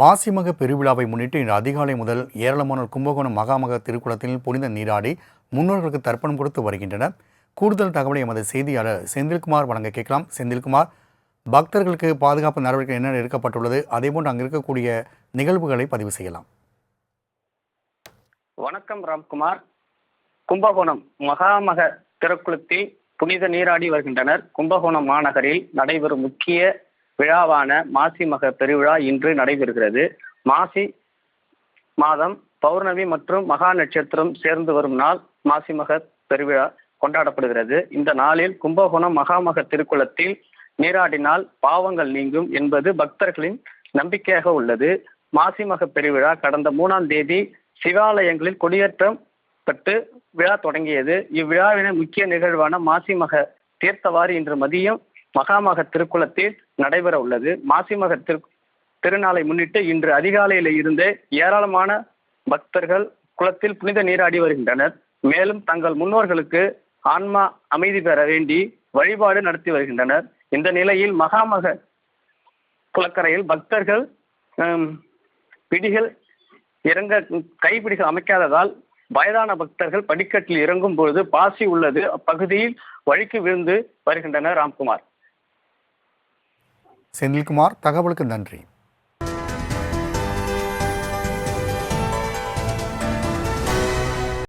மாசிமக பெருவிழாவை முன்னிட்டு இன்று அதிகாலை முதல் ஏராளமானோர் கும்பகோணம் மகாமக திருக்குளத்தில் புனித நீராடி முன்னோர்களுக்கு தர்ப்பணம் கொடுத்து வருகின்றனர். கூடுதல் தகவலை எமது செய்தியாளர் செந்தில்குமார் வழங்க கேட்கலாம். செந்தில்குமார் பக்தர்களுக்கு பாதுகாப்பு நடவடிக்கை என்ன எடுக்கப்பட்டுள்ளது? அதேபோன்று அங்கு இருக்கக்கூடிய நிகழ்வுகளை பதிவு செய்யலாம். வணக்கம் ராம்குமார். கும்பகோணம் மகாமக திருக்குளத்தில் புனித நீராடி வருகின்றனர். கும்பகோணம் மாநகரில் நடைபெறும் முக்கிய விழாவான மாசி மக பெருவிழா இன்று நடைபெறுகிறது. மாசி மாதம் பௌர்ணமி மற்றும் மகா நட்சத்திரம் சேர்ந்து வரும் நாள் மாசி மக பெருவிழா கொண்டாடப்படுகிறது. இந்த நாளில் கும்பகோணம் மகாமக திருக்குளத்தில் நீராடினால் பாவங்கள் நீங்கும் என்பது பக்தர்களின் நம்பிக்கையாக உள்ளது. மாசிமக பெருவிழா கடந்த மூணாம் தேதி சிவாலயங்களில் கொடியேற்றம் பட்டு விழா தொடங்கியது. இவ்விழாவின முக்கிய நிகழ்வான மாசிமக தீர்த்தவாரி இன்று மதியம் மகாமக திருக்குளத்தில் நடைபெற உள்ளது. மாசிமக திரு திருநாளை முன்னிட்டு இன்று அதிகாலையில இருந்தே ஏராளமான பக்தர்கள் குளத்தில் புனித நீராடி வருகின்றனர். மேலும் தங்கள் முன்னோர்களுக்கு ஆன்மா அமைதி பெற வேண்டி வழிபாடு நடத்தி வருகின்றனர். இந்த நிலையில் மகாமக குளக்கரையில் பக்தர்கள் பிடிகள் இறங்க கைப்பிடிகள் அமைக்காததால் வயதான பக்தர்கள் படிக்கட்டில் இறங்கும் பொழுது பாசி உள்ளது. அப்பகுதியில் வழிக்கு விழுந்து வருகின்றனர் ராம்குமார். செந்தில்குமார் தகவலுக்கு நன்றி.